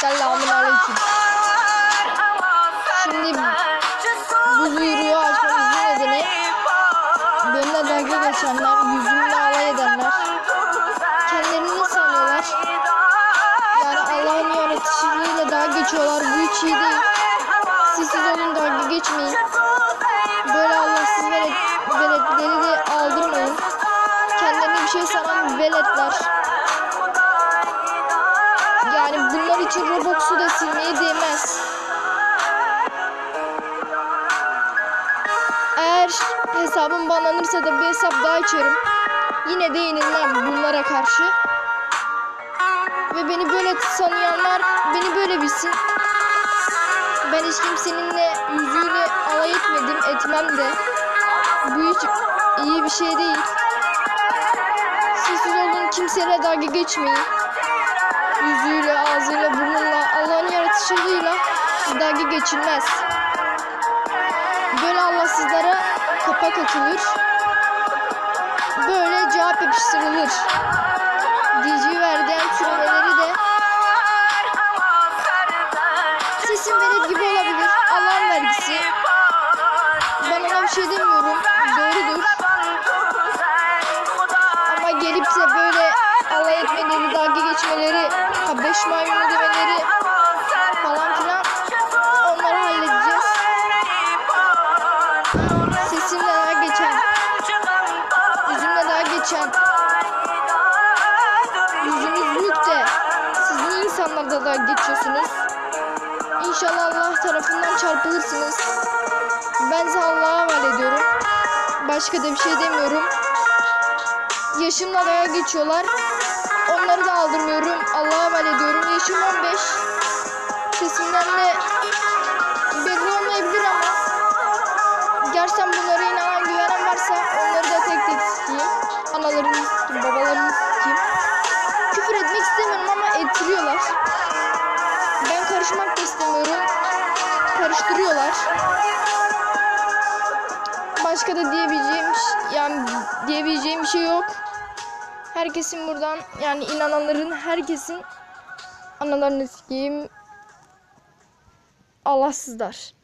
Selamun aleyküm. Şimdi bu duyuruyu açmamızın nedeni benimle dalga geçenler, yüzümle alay edenler, kendilerini sanıyorlar. Yani Allah'ın yaratıcılığıyla dalga geçiyorlar. Bu hiç iyi değil. Siz siz olun dalga geçmeyin. Böyle Allahsız velet, veletleri de aldırmayın. Kendilerine bir şey sanan veletler. İçin Robux'u da silmeye değmez. Eğer hesabım banlanırsa da bir hesap daha açarım. Yine de yenilmem bunlara karşı. Ve beni böyle sanıyanlar beni böyle bilsin. Ben hiç kimseninle yüzüyle alay etmedim, etmem de. Bu hiç iyi bir şey değil. Siz olun kimseyle dalga geçmeyin yüzüyle, ağzıyla, burnuyla, Allah'ın yaratışıyla dalga geçilmez. Böyle Allahsızlara kapak açılır. Böyle cevap yapıştırılır. Diyeceği verdiğim türemeleri de sesin velet gibi olabilir. Allah'ın vergisi. Ben ona bir şey demiyorum. Daha geçiyorsunuz? İnşallah Allah tarafından çarpılırsınız. Ben size Allah'a havale ediyorum. Başka da bir şey demiyorum. Yaşımla dalga geçiyorlar. Onları da aldırmıyorum. Allah'a havale ediyorum. Yaşım 15. Sesimden de belli olmayabilir ama gerçekten bunlara da diyebileceğim yani diyebileceğim bir şey yok. Herkesin buradan yani inananların herkesin analarını sikeyim. Allahsızlar.